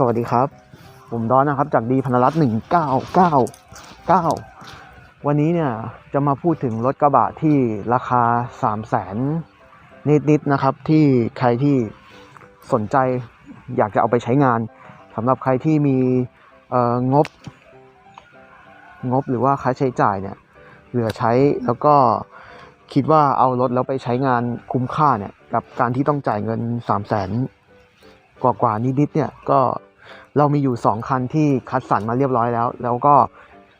สวัสดีครับ ผมดอนนะครับจากดีพนรัตน์หนึ่งเก้าเก้าเก้าวันนี้เนี่ยจะมาพูดถึงรถกระบะที่ราคาสามแสนนิดๆนะครับ ที่ใครที่สนใจอยากจะเอาไปใช้งานสำหรับใครที่มีเอ่องบ งบหรือว่าค่าใช้จ่ายเนี่ยเหลือใช้แล้วก็คิดว่าเอารถแล้วไปใช้งานคุ้มค่าเนี่ยกับการที่ต้องจ่ายเงินสามแสนกว่ากว่าๆนิดๆเนี่ยก็ เรามีอยู่ 2 คันที่คัดสรรมาเรียบร้อยแล้ว แล้วก็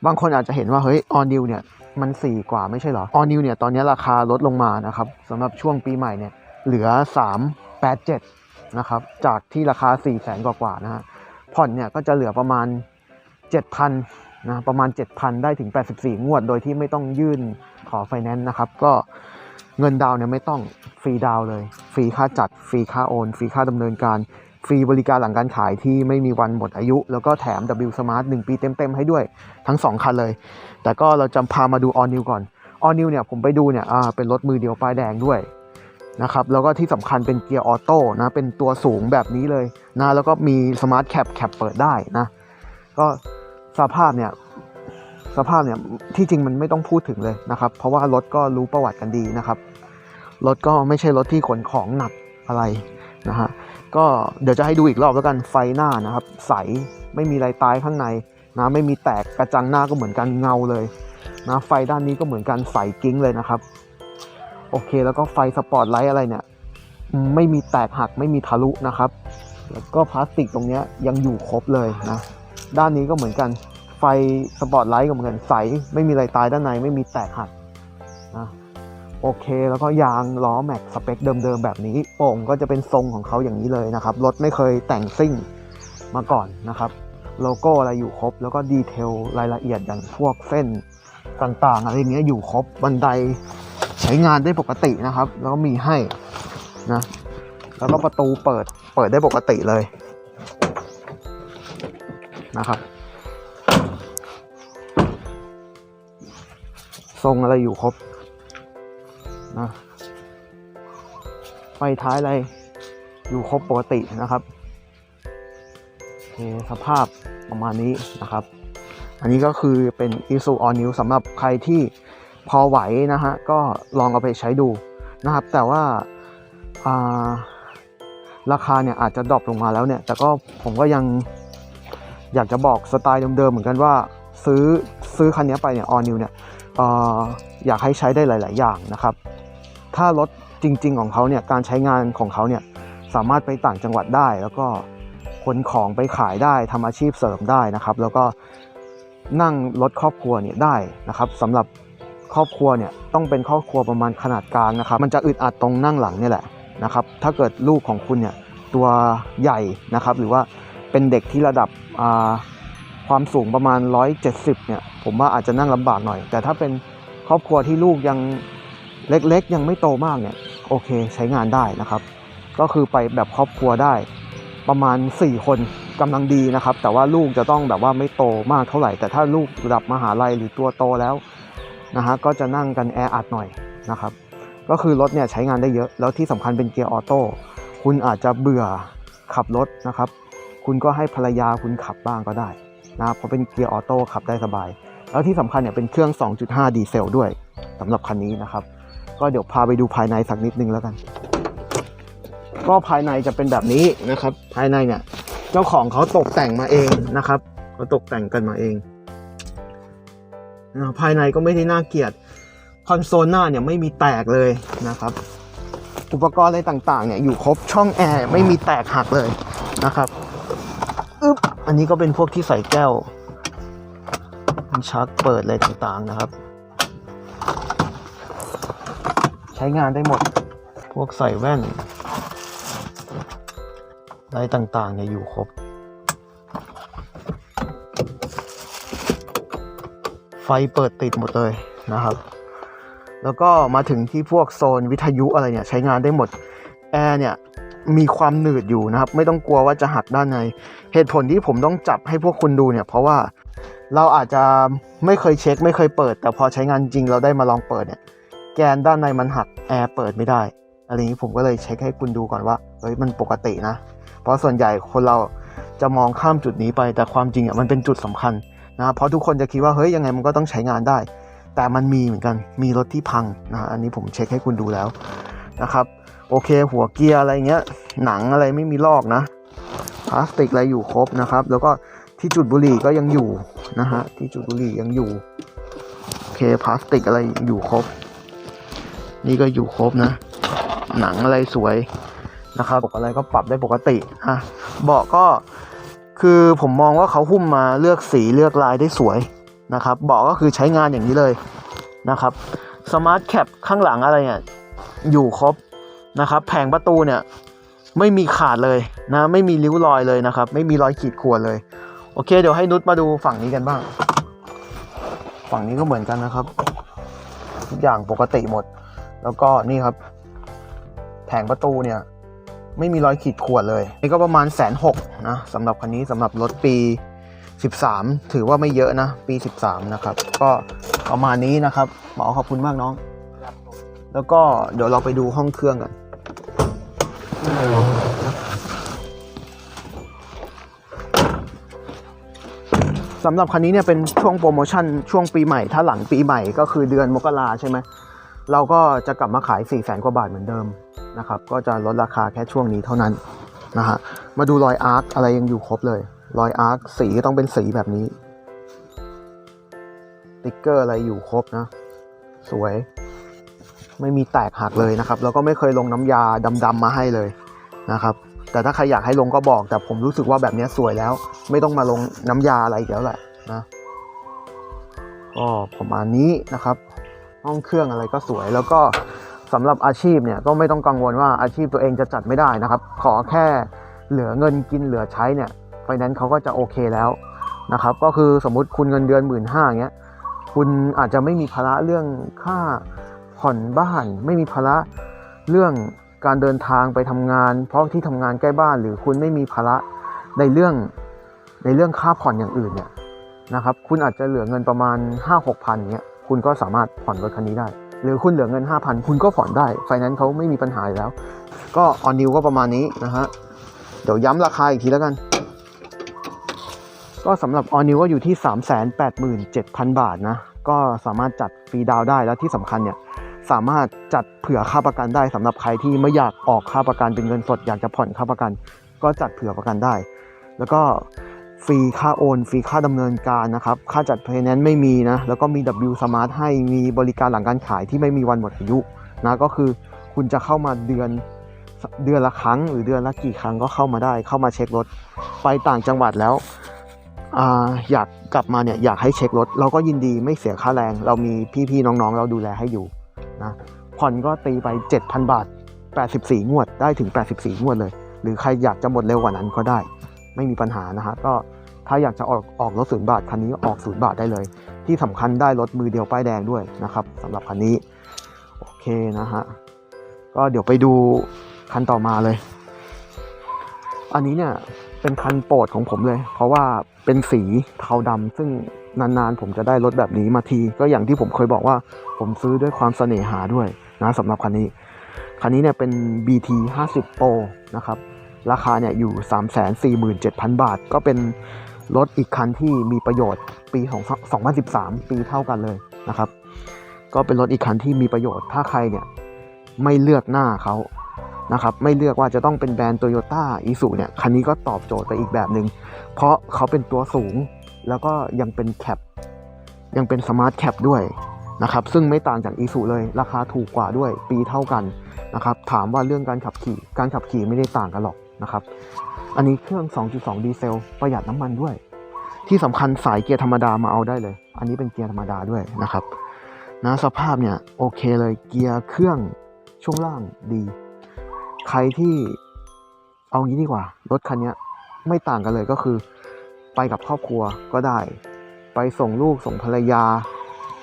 บางคนอาจจะเห็นว่าเฮ้ยออนิวเนี่ยมัน4กว่าไม่ใช่เหรอออนิวเนี่ยตอนนี้ราคาลดลงมานะครับสำหรับช่วงปีใหม่เนี่ยเหลือ 387นะครับจากที่ราคา 4 0 0แสนกว่าๆนะฮะผ่อนเนี่ยก็จะเหลือประมาณ 7,000นะประมาณ 7,000 ได้ถึง 84 งวด โดยที่ไม่ต้องยื่นขอไฟแนนซ์นะครับ ก็เงินดาวเนี่ยไม่ต้องฟรีดาวเลย ฟรีค่าจัด ฟรีค่าโอน ฟรีค่าดำเนินการ ฟรีบริการหลังการขายที่ไม่มีวันหมดอายุ แล้วก็แถม W Smart 1 ปีเต็ม ๆ ให้ด้วยทั้ง 2 คันเลย แต่ก็เราจะพามาดู All New ก่อน All New เนี่ยผมไปดูเนี่ยอ่าเป็นรถมือเดียวป้ายแดงด้วยนะครับแล้วก็ที่สำคัญเป็นเกียร์ออโต้นะเป็นตัวสูงแบบนี้เลยนะแล้วก็มีสมาร์ทแคปแคปเปิดได้นะก็สภาพเนี่ยสภาพเนี่ยที่จริงมันไม่ต้องพูดถึงเลยนะครับ เพราะว่ารถก็รู้ประวัติกันดีนะครับรถก็ไม่ใช่รถที่ขนของหนักอะไรนะฮะ ก็เดี๋ยวจะให้ดูอีกรอบแล้วกันไฟหน้านะครับ ใสไม่มีอะไรตายข้างในนะไม่มีแตกกระจังหน้าก็เหมือนกันเงาเลยนะไฟด้านนี้ก็เหมือนกันใสกิ้งเลยนะครับโอเคแล้วก็ไฟสปอตไลท์อะไรเนี่ย ไม่มีแตกหักไม่มีทะลุนะครับ แล้วก็พลาสติกตรงนี้ยยังอยู่ครบเลยนะด้านนี้ก็เหมือนกันไฟสปอตไลท์ก็เหมือนกันใสไม่มีอะไรตายด้านในไม่มีแตกหักนะ โอเค แล้วก็ยางล้อแม็กสเปคเดิมๆแบบนี้โป่งก็จะเป็นทรงของเขาอย่างนี้เลยนะครับ รถไม่เคยแต่งซิ่งมาก่อนนะครับ โลโก้อะไรอยู่ครบ แล้วก็ดีเทลรายละเอียดอย่างพวกเส้นต่างๆอะไรเงี้ยอยู่ครบบันไดใช้งานได้ปกตินะครับ แล้วก็มีให้นะแล้วก็ประตูเปิดเปิดได้ปกติเลยนะครับทรงอะไรอยู่ครบ นะไฟท้ายอะไรอยู่ครบปกตินะครับโอเคสภาพประมาณนี้นะครับ อันนี้ก็คือเป็น i s u All New สำหรับใครที่พอไหวนะฮะ ก็ลองเอาไปใช้ดูนะครับ แต่ว่าาราคาเนี่ยอาจจะดรอปลงมาแล้วเนี่ย แต่ก็ผมก็ยังอยากจะบอกสไตล์เดิมๆเหมือนกันว่าซื้อซื้อคันนี้ไปเนี่ย All New เนี่ยเอ่ออยากให้ใช้ได้หลาย ๆ อย่างนะครับ ถ้ารถจริง ๆ ของเขาเนี่ยการใช้งานของเขาเนี่ยสามารถไปต่างจังหวัดได้ แล้วก็ขนของไปขายได้ทำอาชีพเสริมได้นะครับ แล้วก็นั่งรถครอบครัวเนี่ยได้นะครับสำหรับครอบครัวเนี่ยต้องเป็นครอบครัวประมาณขนาดกลางนะครับ มันจะอึดอัดตรงนั่งหลังเนี่ยแหละนะครับ ถ้าเกิดลูกของคุณเนี่ยตัวใหญ่นะครับ หรือว่าเป็นเด็กที่ระดับความสูงประมาณ 170เนี่ยผมว่าอาจจะนั่งลำบากหน่อย แต่ถ้าเป็นครอบครัวที่ลูกยัง เล็กๆ ยังไม่โตมากเนี่ยโอเคใช้งานได้นะครับ ก็คือไปแบบครอบครัวได้ ประมาณ 4 คนกำลังดีนะครับ แต่ว่าลูกจะต้องแบบว่าไม่โตมากเท่าไหร่ แต่ถ้าลูกระดับมหาลัยหรือตัวโตแล้วนะฮะก็จะนั่งกันแออัดหน่อยนะครับ ก็คือรถเนี่ยใช้งานได้เยอะ แล้วที่สำคัญเป็นเกียร์ออโต้คุณอาจจะเบื่อขับรถนะครับ คุณก็ให้ภรรยาคุณขับบ้างก็ได้นะเพราะเป็นเกียร์ออโต้ขับได้สบาย แล้วที่สำคัญเนี่ยเป็นเครื่อง 2.5 ดีเซลด้วยสำหรับคันนี้นะครับ ก็เดี๋ยวพาไปดูภายในสักนิดนึงแล้วกัน ก็ภายในจะเป็นแบบนี้นะครับ ภายในเนี่ยเจ้าของเขาตกแต่งมาเองนะครับเขาตกแต่งกันมาเองนะภายในก็ไม่ได้น่าเกลียดคอนโซลหน้าเนี่ยไม่มีแตกเลยนะครับ อุปกรณ์อะไรต่างๆเนี่ยอยู่ครบช่องแอร์ไม่มีแตกหักเลยนะครับอึ๊บอันนี้ก็เป็นพวกที่ใส่แก้วมันชักเปิดอะไรต่างๆนะครับ ใช้งานได้หมด พวกใส่แว่นอะไรต่างๆเนี่ยอยู่ครบ ไฟเปิดติดหมดเลยนะครับ แล้วก็มาถึงที่พวกโซนวิทยุอะไรเนี่ยใช้งานได้หมด แอร์เนี่ยมีความหนืดอยู่นะครับ ไม่ต้องกลัวว่าจะหักด้านใน เหตุผลที่ผมต้องจับให้พวกคุณดูเนี่ย เพราะว่าเราอาจจะไม่เคยเช็ค ไม่เคยเปิด แต่พอใช้งานจริงเราได้มาลองเปิดเนี่ย แกนด้านในมันหักแอร์เปิดไม่ได้อะไรนี้ผมก็เลยเช็คให้คุณดูก่อนว่าเฮ้ยมันปกตินะ เพราะส่วนใหญ่คนเราจะมองข้ามจุดนี้ไปแต่ความจริงอะมันเป็นจุดสำคัญนะเพราะทุกคนจะคิดว่าเฮ้ยยังไงมันก็ต้องใช้งานได้ แต่มันมีเหมือนกันมีรถที่พังนะอันนี้ผมเช็คให้คุณดูแล้วนะครับโอเคหัวเกียร์อะไรเงี้ยหนังอะไรไม่มีลอกนะพลาสติกอะไรอยู่ครบนะครับ แล้วก็ที่จุดบุหรี่ก็ยังอยู่นะฮะที่จุดบุหรี่ยังอยู่โอเคพลาสติกอะไรอยู่ครบ นี่ก็อยู่ครบนะ หนังอะไรสวยนะครับอะไรก็ปรับได้ปกติอะเบาะก็คือผมมองว่าเขาหุ้มมาเลือกสีเลือกลายได้สวยนะครับเบาะก็คือใช้งานอย่างนี้เลยนะครับสมาร์ทแคปข้างหลังอะไรเนี่ยอยู่ครบนะครับ แผงประตูเนี่ยไม่มีขาดเลยนะไม่มีริ้วรอยเลยนะครับ ไม่มีรอยขีดข่วนเลย โอเค เดี๋ยวให้นุชมาดูฝั่งนี้กันบ้าง ฝั่งนี้ก็เหมือนกันนะครับ ทุกอย่างปกติหมด แล้วก็นี่ครับ แผงประตูเนี่ย ไม่มีรอยขีดข่วนเลยนี่ก็ประมาณแสนหกนะสำหรับคันนี้สำหรับรถปี 13 ถือว่าไม่เยอะนะ ปี 13 นะครับ ก็ประมาณนี้นะครับหมอขอบคุณมากน้อง แล้วก็เดี๋ยวเราไปดูห้องเครื่องกันสำหรับคันนี้เนี่ยเป็นช่วงโปรโมชั่นช่วงปีใหม่ถ้าหลังปีใหม่ก็คือเดือนมกราใช่ไหม เราก็จะกลับมาขาย4 0 0แสนกว่าบาทเหมือนเดิมนะครับ ก็จะลดราคาแค่ช่วงนี้เท่านั้นนะฮะ มาดูรอยอาร์คอะไรยังอยู่ครบเลย รอยอาร์คสีก็ต้องเป็นสีแบบนี้ ติ๊กเกอร์อะไรอยู่ครบนะ สวย ไม่มีแตกหักเลยนะครับ แล้วก็ไม่เคยลงน้ำยาดำๆมาให้เลยนะครับ แต่ถ้าใครอยากให้ลงก็บอก แต่ผมรู้สึกว่าแบบนี้สวยแล้ว ไม่ต้องมาลงน้ำยาอะไรอีกแล้วแหละนะ ก็ประมาณนี้นะครับ ห้องเครื่องอะไรก็สวย แล้วก็สำหรับอาชีพเนี่ยก็ไม่ต้องกังวลว่าอาชีพตัวเองจะจัดไม่ได้นะครับ ขอแค่เหลือเงินกินเหลือใช้เนี่ยไฟแนนซ์เขาก็จะโอเคแล้วนะครับ ก็คือสมมุติคุณเงินเดือนหมื่นห้าเงี้ยคุณอาจจะไม่มีภาระเรื่องค่าผ่อนบ้าน ไม่มีภาระเรื่องการเดินทางไปทำงาน เพราะที่ทำงานใกล้บ้าน หรือคุณไม่มีภาระในเรื่องในเรื่องค่าผ่อนอย่างอื่นเนี่ยนะครับ คุณอาจจะเหลือเงินประมาณ 5 6พันเงี้ย คุณก็สามารถผ่อนรถคันนี้ได้ หรือคุณเหลือเงิน 5,000 คุณก็ผ่อนได้ ไฟแนนซ์เขาไม่มีปัญหาแล้ว ก็ออนนิวก็ประมาณนี้นะฮะ เดี๋ยวย้ำราคาอีกทีแล้วกัน ก็สำหรับออนนิวก็อยู่ที่ 387,000 บาทนะ ก็สามารถจัดฟรีดาวได้แล้วที่สำคัญเนี่ยสามารถจัดเผื่อค่าประกันได้สำหรับใครที่ไม่อยากออกค่าประกันเป็นเงินสด อยากจะผ่อนค่าประกัน ก็จัดเผื่อประกันได้ แล้วก็ ฟรีค่าโอน ฟรีค่าดำเนินการนะครับ ค่าจัดเพย์แนนซ์ไม่มีนะ แล้วก็มี W Smart ให้มีบริการหลังการขายที่ไม่มีวันหมดอายุนะก็คือคุณจะเข้ามาเดือนเดือนละครั้ง หรือเดือนละกี่ครั้งก็เข้ามาได้ เข้ามาเช็ครถไปต่างจังหวัดแล้วออยากกลับมาเนี่ยอยากให้เช็ครถ เราก็ยินดีไม่เสียค่าแรง เรามีพี่ๆน้องๆ เราดูแลให้อยู่นะผ่อนก็ตีไป 7,000 บาท 84 งวดได้ถึง 84 งวดเลย หรือใครอยากจะหมดเร็วกว่านั้นก็ได้ ไม่มีปัญหานะฮะก็ถ้าอยากจะออกออกรถศูนย์บาทคันนี้ออกศูนย์บาทได้เลย ที่สำคัญได้รถมือเดียวป้ายแดงด้วยนะครับสำหรับคันนี้โอเคนะฮะก็เดี๋ยวไปดูคันต่อมาเลย อันนี้เนี่ยเป็นคันโปรดของผมเลย เพราะว่าเป็นสีเทาดำซึ่งนานๆ ผมจะได้รถแบบนี้มาที ก็อย่างที่ผมเคยบอกว่าผมซื้อด้วยความเสน่หาด้วยนะสำหรับคันนี้คันนี้เนี่ยเป็น BT 50 Pro นะครับ ราคาเนี่ยอยู่ 347,000 บาท ก็เป็นรถอีกคันที่มีประโยชน์ปีของ2013 ปีเท่ากันเลยนะครับ ก็เป็นรถอีกคันที่มีประโยชน์ถ้าใครเนี่ยไม่เลือกหน้าเขานะครับไม่เลือกว่าจะต้องเป็นแบรนด์โตโยต้าอีซูเนี่ยคันนี้ก็ตอบโจทย์ไปอีกแบบหนึง่งเพราะเขาเป็นตัวสูงแล้วก็ยังเป็นแคปยังเป็นสมาร์ทแคปด้วยนะครับซึ่งไม่ต่างจากอีซูเลย ราคาถูกกว่าด้วยปีเท่ากันนะครับถามว่าเรื่องการขับขี่การขับขี่ไม่ได้ต่างกันหรอก นะครับ อันนี้เครื่อง 2.2 ดีเซล ประหยัดน้ำมันด้วย ที่สำคัญสายเกียร์ธรรมดามาเอาได้เลย อันนี้เป็นเกียร์ธรรมดาด้วยนะครับนะสภาพเนี่ยโอเคเลยเกียร์เครื่องช่วงล่างดี ใครที่เอางี้ดีกว่า รถคันนี้ไม่ต่างกันเลยก็คือ ไปกับครอบครัวก็ได้ ไปส่งลูกส่งภรรยา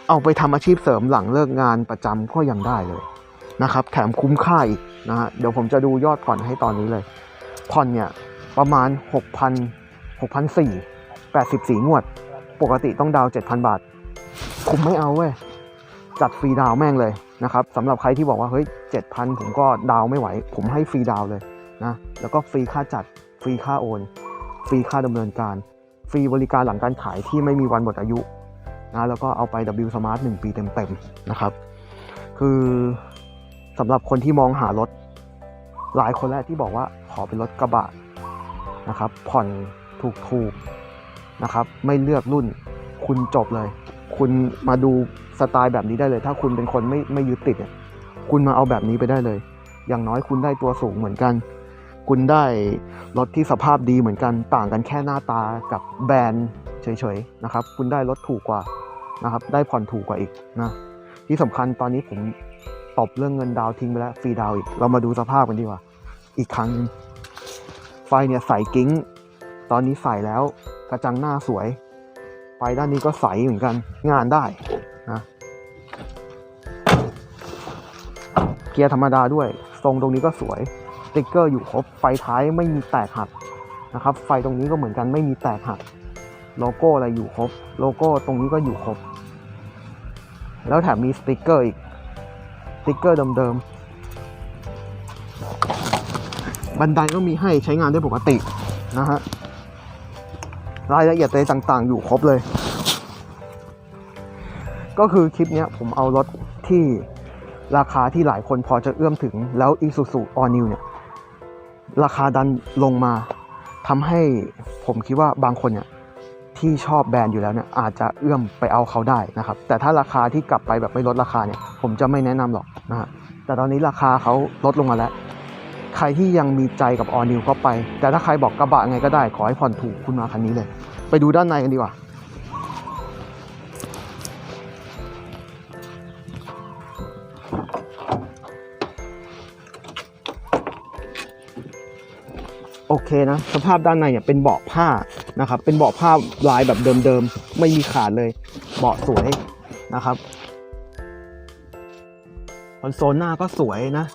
เอาไปทำอาชีพเสริมหลังเลิกงานประจำก็ยังได้เลยนะครับ แถมคุ้มค่าอีกนะฮะเดี๋ยวผมจะดูยอดผ่อนให้ตอนนี้เลย ผ่อนเนี่ยประมาณ 6,000 6,400 84 งวด ปกติต้องดาว7,000 บาท ผมไม่เอาเว้ย จัดฟรีดาวแม่งเลยนะครับสำหรับใครที่บอกว่าเฮ้ย 7,000 ผมก็ดาวไม่ไหว ผมให้ฟรีดาวเลยนะ แล้วก็ฟรีค่าจัด ฟรีค่าโอน ฟรีค่าดำเนินการ ฟรีบริการหลังการขายที่ไม่มีวันหมดอายุนะแล้วก็เอาไป W Smart 1 ปีเต็มๆนะครับ คือสำหรับคนที่มองหารถหลายคนแรกที่บอกว่า ขอเป็นรถกระบะนะครับ ผ่อนถูกๆนะครับ ไม่เลือกรุ่น คุณจบเลย คุณมาดูสไตล์แบบนี้ได้เลย ถ้าคุณเป็นคนไม่ไม่ยึดติดเนี่ยคุณมาเอาแบบนี้ไปได้เลย อย่างน้อยคุณได้ตัวสูงเหมือนกัน คุณได้รถที่สภาพดีเหมือนกัน ต่างกันแค่หน้าตากับแบรนด์เฉยๆนะครับ คุณได้รถถูกกว่านะครับ ได้ผ่อนถูกกว่าอีกนะที่สำคัญตอนนี้ผมตบเรื่องเงินดาวทิ้งไปแล้วฟรีดาวอีก เรามาดูสภาพกันดีกว่า อีกครั้งไฟเนี่ยใสกิ้ง ตอนนี้ใสแล้วกระจังหน้าสวย ไฟด้านนี้ก็ใสเหมือนกัน งานได้นะเกียร์ธรรมดาด้วย ทรงตรงนี้ก็สวยสติ๊กเกอร์อยู่ครบไฟท้ายไม่มีแตกหักนะครับ ไฟตรงนี้ก็เหมือนกันไม่มีแตกหักโลโก้อะไรอยู่ครบ โลโก้ตรงนี้ก็อยู่ครบ แล้วแถมมีสติกเกอร์อีกสติกเกอร์เดิมๆ บันไดก็มีให้ใช้งานได้ปกตินะฮะรายละเอียดอะไรต่างๆ อยู่ครบเลย ก็คือคลิปนี้ผมเอารถที่ราคาที่หลายคนพอจะเอื้อมถึงแล้ว Isuzu All New เนี่ย ราคาดันลงมาทำให้ผมคิดว่าบางคนเนี่ยที่ชอบแบรนด์อยู่แล้วเนี่ยอาจจะเอื้อมไปเอาเขาได้นะครับ แต่ถ้าราคาที่กลับไปแบบไม่ลดราคาเนี่ย ผมจะไม่แนะนำหรอกนะฮะแต่ตอนนี้ราคาเขาลดลงมาแล้ว ใครที่ยังมีใจกับออนิวก็ไป แต่ถ้าใครบอกกระบะไงก็ได้ ขอให้ผ่อนถูกคุณมาคันนี้เลย ไปดูด้านในกันดีกว่าโอเคนะสภาพด้านในเนี่ยเป็นเบาะผ้านะครับ เป็นเบาะผ้าลายแบบเดิมๆ ไม่มีขาดเลย เบาะสวยนะครับคอนโซลหน้าก็สวยนะ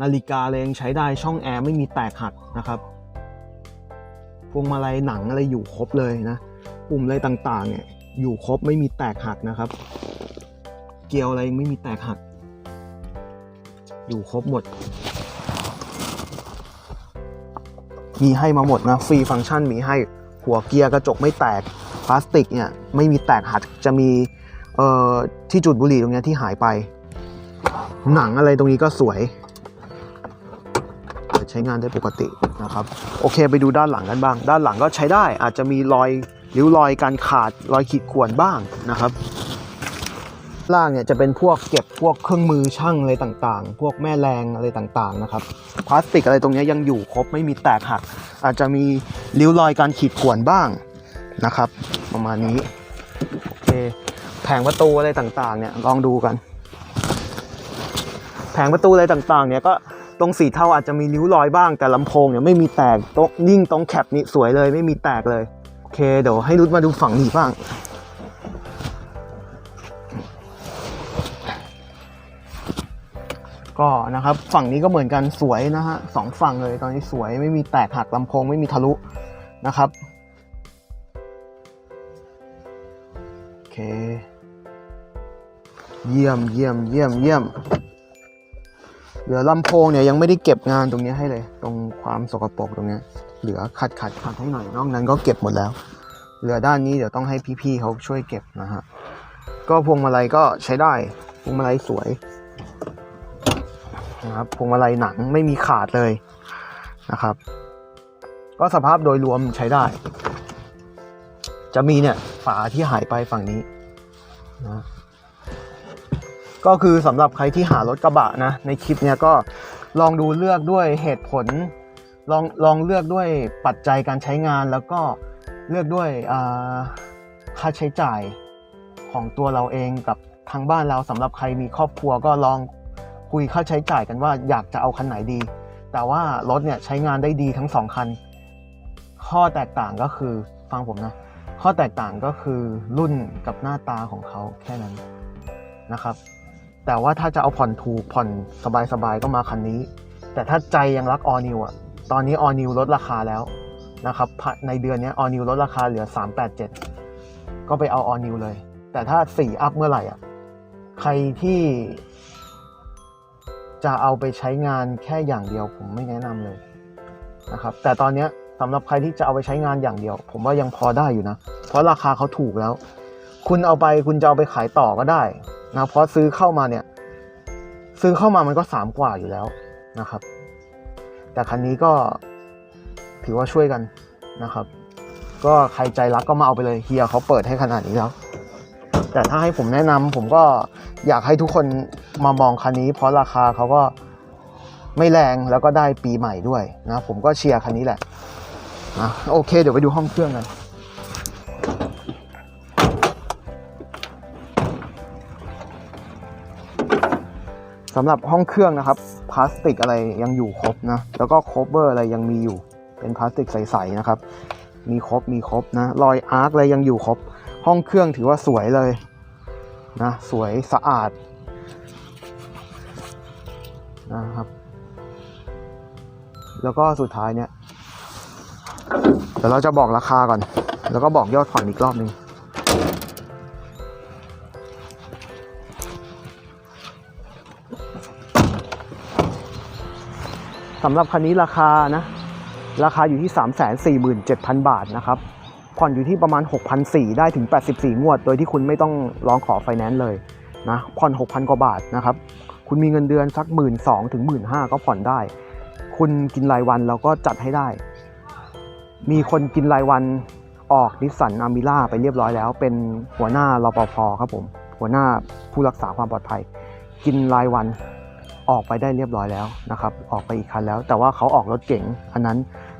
นาฬิกาเลยยังใช้ได้ช่องแอร์ไม่มีแตกหักนะครับ พวงมาลัยหนังอะไรอยู่ครบเลยนะ ปุ่มอะไรต่างๆเนี่ยอยู่ครบไม่มีแตกหักนะครับ เกียวอะไรไม่มีแตกหัก อยู่ครบหมด มีให้มาหมดนะฟรีฟังก์ชันมีให้หัวเกียร์กระจกไม่แตกพลาสติกเนี่ยไม่มีแตกหักจะมีที่จุดบุหรี่ตรงเนี้ยที่หายไป หนังอะไรตรงนี้ก็สวย ใช้งานได้ปกตินะครับโอเคไปดูด้านหลังกันบ้าง ด้านหลังก็ใช้ได้อาจจะมีรอยริ้วรอยการขาดรอยขีดข่วนบ้างนะครับ ล่างเนี่ยจะเป็นพวกเก็บพวกเครื่องมือช่างอะไรต่างๆ พวกแม่แรงอะไรต่างๆนะครับพลาสติกอะไรตรงนี้ยยังอยู่ครบไม่มีแตกหัก อาจจะมีริ้วรอยการขีดข่วนบ้างนะครับ ประมาณนี้โอเคแผงประตูอะไรต่างๆเนี่ยลองดูกัน แผงประตูอะไรต่างๆเนี่ยก็ ตรงสีเทาอาจจะมีริ้วรอยบ้างแต่ลำโพงเนี่ยไม่มีแตกตรงยิ่งตรงแคปนี่สวยเลยไม่มีแตกเลยโอเคเดี๋ยวให้รุดมาดูฝั่งนี้บ้างก็นะครับฝั่งนี้ก็เหมือนกันสวยนะฮะสองฝั่งเลยตอนนี้สวยไม่มีแตกหักลำโพงไม่มีทะลุนะครับโอเค เยี่ยมเยี่ยมเยี่ยมเยี่ยม ลือลำโพงเนี่ยยังไม่ได้เก็บงานตรงนี้ให้เลย ตรงความสกปรกตรงนี้เหลือขัดขัดขัดให้หน่อยนอกนั้นก็เก็บหมดแล้ว เหลือด้านนี้เดี๋ยวต้องให้พี่ๆเขาช่วยเก็บนะฮะก็พวงมาลัยก็ใช้ได้พวงมาลัยสวยนะครับพวงมาลัยหนังไม่มีขาดเลยนะครับ ก็สภาพโดยรวมใช้ได้ จะมีเนี่ยฝาที่หายไปฝั่งนี้นะ ก็คือสำหรับใครที่หารถกระบะนะ ในคลิปเนี้ยก็ลองดูเลือกด้วยเหตุผล ลองลองเลือกด้วยปัจจัยการใช้งานแล้วก็เลือกด้วยค่าใช้จ่ายของตัวเราเองกับทางบ้านเราสำหรับใครมีครอบครัวก็ลองคุยค่าใช้จ่ายกันว่าอยากจะเอาคันไหนดี แต่ว่ารถเนี่ยใช้งานได้ดีทั้งสองคัน ข้อแตกต่างก็คือฟังผมนะ ข้อแตกต่างก็คือรุ่นกับหน้าตาของเขาแค่นั้นนะครับ แต่ว่าถ้าจะเอาผ่อนถูกผ่อนสบายๆก็มาคันนี้ แต่ถ้าใจยังรักออนิวอะตอนนี้ออนิวลดราคาแล้วนะครับในเดือนนี้ออนิวลดราคาเหลือ 387 ก็ไปเอาออนิวเลย แต่ถ้า 4 อัพเมื่อไหร่อะใครที่จะเอาไปใช้งานแค่อย่างเดียวผมไม่แนะนำเลยนะครับแต่ตอนนี้สำหรับใครที่จะเอาไปใช้งานอย่างเดียว ผมว่ายังพอได้อยู่นะ เพราะราคาเขาถูกแล้ว คุณเอาไปคุณจะเอาไปขายต่อก็ได้ นะเพราะซื้อเข้ามาเนี่ย ซื้อเข้ามามันก็สามกว่าอยู่แล้วนะครับ แต่คันนี้ก็ถือว่าช่วยกันนะครับ ก็ใครใจรักก็มาเอาไปเลยเฮียเขาเปิดให้ขนาดนี้แล้ว แต่ถ้าให้ผมแนะนำผมก็อยากให้ทุกคนมามองคันนี้ เพราะราคาเขาก็ไม่แรงแล้วก็ได้ปีใหม่ด้วยนะ ผมก็เชียร์คันนี้แหละนะโอเค เดี๋ยวไปดูห้องเครื่องกัน สำหรับห้องเครื่องนะครับพลาสติกอะไรยังอยู่ครบนะแล้วก็โคเวอร์อะไรยังมีอยู่ เป็นพลาสติกใสๆนะครับ มีครบมีครบนะรอยอาร์คอะไรยังอยู่ครบ ห้องเครื่องถือว่าสวยเลยนะสวยสะอาดนะครับ แล้วก็สุดท้ายเนี่ยเดี๋ยวเราจะบอกราคาก่อน แล้วก็บอกยอดผ่อนอีกรอบหนึ่ง สำหรับคันนี้ราคานะ ราคาอยู่ที่ 347,000 บาทนะครับ ผ่อนอยู่ที่ประมาณ 6,400 ได้ถึง 84 งวด โดยที่คุณไม่ต้องร้องขอไฟแนนซ์เลยนะ ผ่อน 6,000 กว่าบาทนะครับ คุณมีเงินเดือนสัก 1 2ื่นถึง1 5ื่นก็ผ่อนได้ คุณกินรายวันเราก็จัดให้ได้ มีคนกินรายวันออกนิสสันอามิล่าไปเรียบร้อยแล้ว เป็นหัวหน้ารปภครับผม หัวหน้าผู้รักษาความปลอดภัย กินรายวัน ออกไปได้เรียบร้อยแล้วนะครับออกไปอีกคันแล้ว แต่ว่าเขาออกรถเก๋งอันนั้น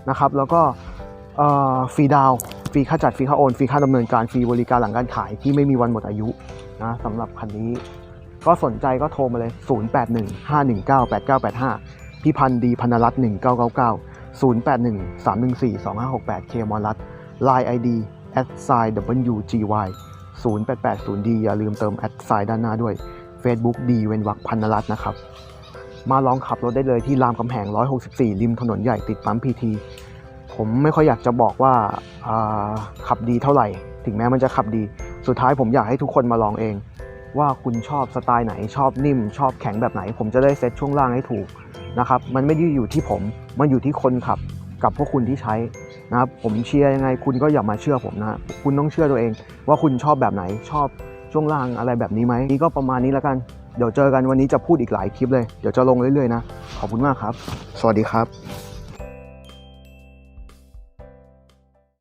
นะครับ แล้วก็ฟรีดาวฟรีค่าจัดฟรีค่าโอนฟรีค่าดำเนินการฟรีบริการหลังการขายที่ไม่มีวันหมดอายุนะสำหรับคันนี้ ก็สนใจก็โทรมาเลย 0815198985 พี่พันธ์ดีพันรัตน์1999 081 314 2568 เคมอรัต Line ID at sign WGY 0880D อย่าลืมเติม at sign ด้านหน้าด้วย Facebook ดีเวนวักพันรัตน์นะครับ มาลองขับรถได้เลยที่รามคำแหง 164 ริมถนนใหญ่ติดปั๊มพีทีผมไม่ค่อยอยากจะบอกว่าาขับดีเท่าไหร่ ถึงแม้มันจะขับดี สุดท้ายผมอยากให้ทุกคนมาลองเอง ว่าคุณชอบสไตล์ไหนชอบนิ่ม ชอบแข็งแบบไหน ผมจะได้เซตช่วงล่างให้ถูกนะครับมันไม่ได้อยู่ที่ผมมันอยู่ที่คนขับกับพวกคุณที่ใช้นะครับผมเชียร์ยังไงคุณก็อย่ามาเชื่อผมนะคุณต้องเชื่อตัวเอง ว่าคุณชอบแบบไหนชอบช่วงล่างอะไรแบบนี้ไหมนี่ก็ประมาณนี้แล้วกัน เดี๋ยวเจอกันวันนี้จะพูดอีกหลายคลิปเลย เดี๋ยวจะลงเรื่อยๆนะ ขอบคุณมากครับ สวัสดีครับ